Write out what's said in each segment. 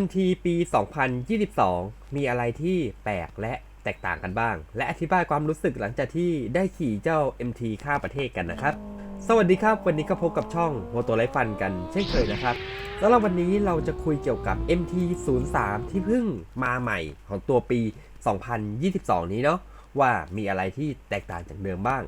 MT ปี 2022 มีอะไรที่แปลกและแตกต่างกันบ้าง และอธิบายความรู้สึกหลังจากที่ได้ขี่เจ้า MT ข้ามประเทศกันนะครับ สวัสดีครับวันนี้ก็พบกับช่องโมโตไลฟันกันเช่นเคยนะครับสำหรับวันนี้เราจะคุยเกี่ยวกับ MT 0 3ที่เพิ่งมาใหม่ของตัวปี 2022 นี้เนาะว่ามีอะไรที่แตกต่างจากเดิมบ้าง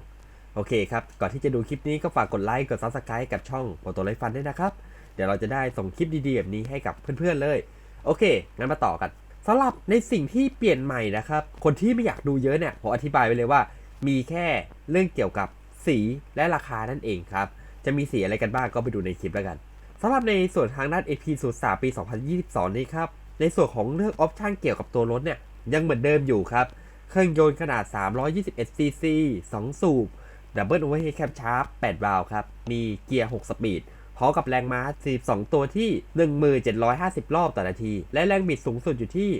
โอเคครับ ก่อนที่จะดูคลิปนี้ก็ฝากกดไลค์กด Subscribe กับช่องโมโตไลฟันด้วยนะครับเดี๋ยวเราจะได้ส่งคลิปดีๆแบบนี้ให้กับเพื่อนๆเลย โอเค งั้นมาต่อกันสำหรับในสิ่งที่เปลี่ยนใหม่นะครับ คนที่ไม่อยากดูเยอะเนี่ยผมอธิบายไปเลยว่า มีแค่เรื่องเกี่ยวกับสีและราคานั่นเองครับ จะมีสีอะไรกันบ้างก็ไปดูในคลิปแล้วกันสำหรับในส่วนทางด้าน AP 0 3ปี 2022 นี้ครับ ในส่วนของเรื่องออปชันเกี่ยวกับตัวรถเนี่ย ยังเหมือนเดิมอยู่ครับ เครื่องยนต์ขนาด 321cc 2 สูบดับเบิลโอเวอร์เฮดแคปชาร์ป8วาล์วครับ มีเกียร์ 6 สปีด พร้อมกับแรงม้า 42 ตัวที่ 1750 รอบต่อนาที และแรงบิดสูงสุดอยู่ที่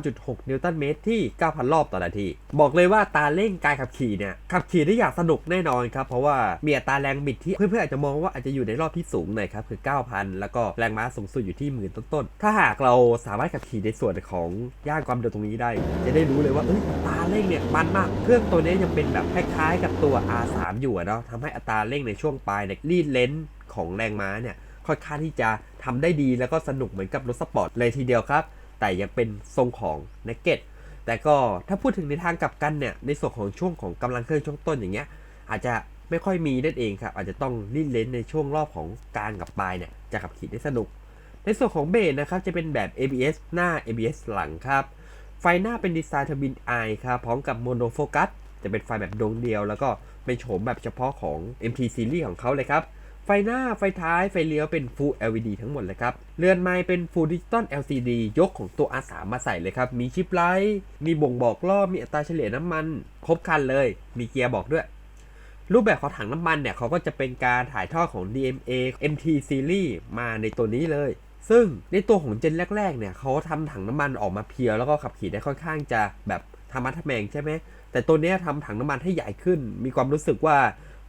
29.6 นิวตันเมตรที่ 9,000 รอบต่อนาที บอกเลยว่าตาเร่งการขับขี่เนี่ย ขับขี่ได้อย่างสนุกแน่นอนครับ เพราะว่ามีอัตราแรงบิดที่เพื่อนๆอาจจะมองว่าอาจจะอยู่ในรอบที่สูงหน่อยครับ คือ 9,000 แล้วก็แรงม้าสูงสุดอยู่ที่หมื่นต้นๆ ถ้าหากเราสามารถขับขี่ในส่วนของย่านความเร็วตรงนี้ได้ จะได้รู้เลยว่าเอ้ยอัตาเร่งเนี่ยมันมาก เครื่องตัวนี้ยังเป็นแบบคล้ายๆ กับตัว R3 อยู่เนาะทำให้อัตราเร่งในช่วงปลายเนี่ยรีดเลน ของแรงม้าเนี่ยค่อนข้างที่จะทำได้ดีแล้วก็สนุกเหมือนกับรถสปอร์ตเลยทีเดียวครับ แต่ยังเป็นทรงของ n น k เก็ตแต่ก็ถ้าพูดถึงในทางกลับกันเนี่ยในส่วนของช่วงของกำลังเครื่องช่วงต้นอย่างเงี้ยอาจจะไม่ค่อยมีนั่นเองครับ อาจจะต้องรีดเลนส์ในช่วงรอบของกางกับปลายเนี่ยจะขับขี่ได้สนุก ในส่วนของเบสนะครับจะเป็นแบบ ABS หน้า ABS หลังครับ ไฟหน้าเป็นดีไซน์ทบินไอครับพร้อมกับโมโนโฟกัสจะเป็นไฟแบบดวงเดียว แล้วก็เป็นโฉมแบบเฉพาะของ MT Series ของเขาเลยครับ ฟหน้าไฟท้ายไฟเลี้ยวเป็น Full LED ทั้งหมดเลยครับ เรือนไม้เป็น Full Digital LCD ยกของตัว R3 มาใส่เลยครับ มีชิปไลท์ มีบ่งบอกรอบ มีอัตราเฉลี่ยน้ำมัน ครบคันเลย มีเกียร์บอกด้วย รูปแบบของถังน้ำมันเนี่ยเขาก็จะเป็นการถ่ายทอดของ DMA MT Series มาในตัวนี้เลย ซึ่งในตัวของเจนแรกๆเนี่ยเขาทำถังน้ำมันออกมาเพียวแล้วก็ขับขี่ได้ค่อนข้างจะแบบธรรมะทะแมงใช่ไหมแต่ตัวนี้ทำถังน้ำมันให้ใหญ่ขึ้น มีความรู้สึกว่า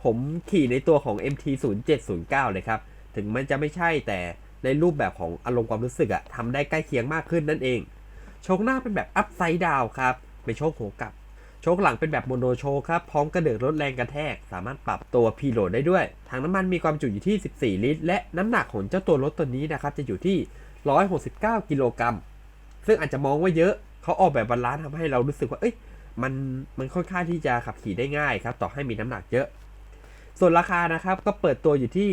ผมขี่ในตัวของ MT 0 7 0 9 เลยครับ ถึงมันจะไม่ใช่แต่ในรูปแบบของอารมณ์ความรู้สึกอะทำได้ใกล้เคียงมากขึ้นนั่นเอง โชคหน้าเป็นแบบอัพไซด์ดาวครับไม่โชคหัวกลับ โชคหลังเป็นแบบโมโนโชคครับ พร้อมกระเดื่องลดแรงกระแทก สามารถปรับตัวพีโหลดได้ด้วย ถังน้ำมันมีความจุอยู่ที่ 14 ลิตร และน้ำหนักของเจ้าตัวรถตัวนี้นะครับจะอยู่ที่ 169 กิโลกรัม ซึ่งอาจจะมองว่าเยอะเขาออกแบบบาลานซ์ทำให้เรารู้สึกว่าเอ้ยมันมันค่อนข้างที่จะขับขี่ได้ง่ายครับ ต่อให้มีน้ำหนักเยอะ ส่วนราคานะครับก็เปิดตัวอยู่ที่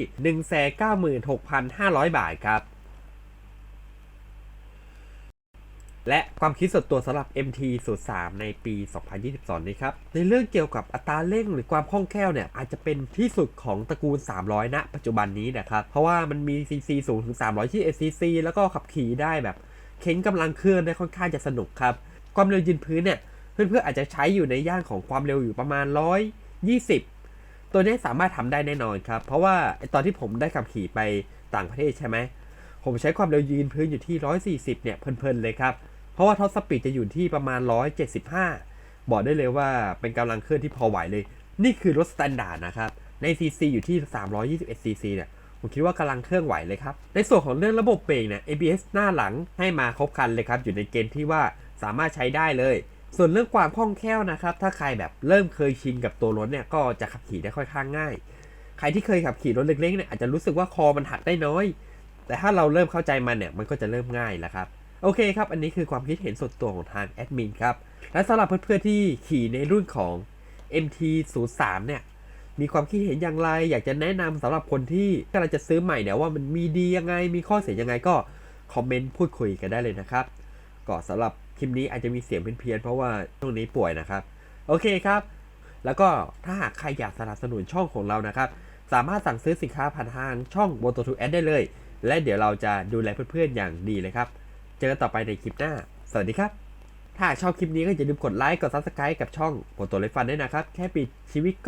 196,500 บาทครับ และความคิดส่วนตัวสำหรับ MT 0 3 ในปี 2022 นี้ครับ ในเรื่องเกี่ยวกับอัตราเร่งหรือความคล่องแคล่วเนี่ยอาจจะเป็นที่สุดของตระกูล 300 ณ ปัจจุบันนี้นะครับ เพราะว่ามันมี CC สูงถึง300 cc แล้วก็ขับขี่ได้แบบเค้นกำลังเครื่องได้ค่อนข้างจะสนุกครับ ความเร็วยืนพื้นเนี่ยเพื่อนๆอาจจะใช้อยู่ในย่านของความเร็วอยู่ประมาณ 120 ตัวนี้สามารถทำได้แน่นอนครับ เพราะว่าตอนที่ผมได้ขับขี่ไปต่างประเทศใช่ไหม ผมใช้ความเร็วยืนพื้นอยู่ที่ 140 เนี่ยเพลินๆเลยครับ เพราะว่าท็อปสปีดจะอยู่ที่ประมาณ 175 บอกได้เลยว่าเป็นกำลังเคลื่อนที่พอไหวเลย นี่คือรถสแตนดาร์ดนะครับ ใน CC อยู่ที่ 321 CC เนี่ยผมคิดว่ากำลังเครื่องไหวเลยครับ ในส่วนของเรื่องระบบเบรกเนี่ย ABS หน้าหลังให้มาครบครันเลยครับ อยู่ในเกณฑ์ที่ว่าสามารถใช้ได้เลย ส่วนเรื่องความคล่องแคล่วนะครับ ถ้าใครแบบเริ่มเคยชินกับตัวรถเนี่ยก็จะขับขี่ได้ค่อนข้างง่าย ใครที่เคยขับขี่รถเล็กๆเนี่ยอาจจะรู้สึกว่าคอมันหักได้น้อย แต่ถ้าเราเริ่มเข้าใจมันเนี่ยมันก็จะเริ่มง่ายแล้วครับ โอเคครับ อันนี้คือความคิดเห็นส่วนตัวของทางแอดมินครับ และสำหรับเพื่อนๆที่ขี่ในรุ่นของ MT 0 3 เนี่ย มีความคิดเห็นอย่างไร อยากจะแนะนำสำหรับคนที่กำลังจะซื้อใหม่เนี่ยว่ามันมีดียังไง มีข้อเสียยังไงก็คอมเมนต์พูดคุยกันได้เลยนะครับ ก็สำหรับ คลิปนี้อาจจะมีเสียงเพี้ยนๆเพราะว่าช่วงนี้ป่วยนะครับ โอเคครับ แล้วก็ถ้าหากใครอยากสนับสนุนช่องของเรานะครับ สามารถสั่งซื้อสินค้าผ่านทางช่อง m o t o 2 Ad ได้เลย และเดี๋ยวเราจะดูแลเพื่อนๆอย่างดีเลยครับ เจอกันต่อไปในคลิปหน้า สวัสดีครับ ถ้าชอบคลิปนี้ก็อย่าลืมกดไลค์ กด Subscribe กับช่อง m o t o เลฟันด้วยนะครับ แค่ปิดชีวิต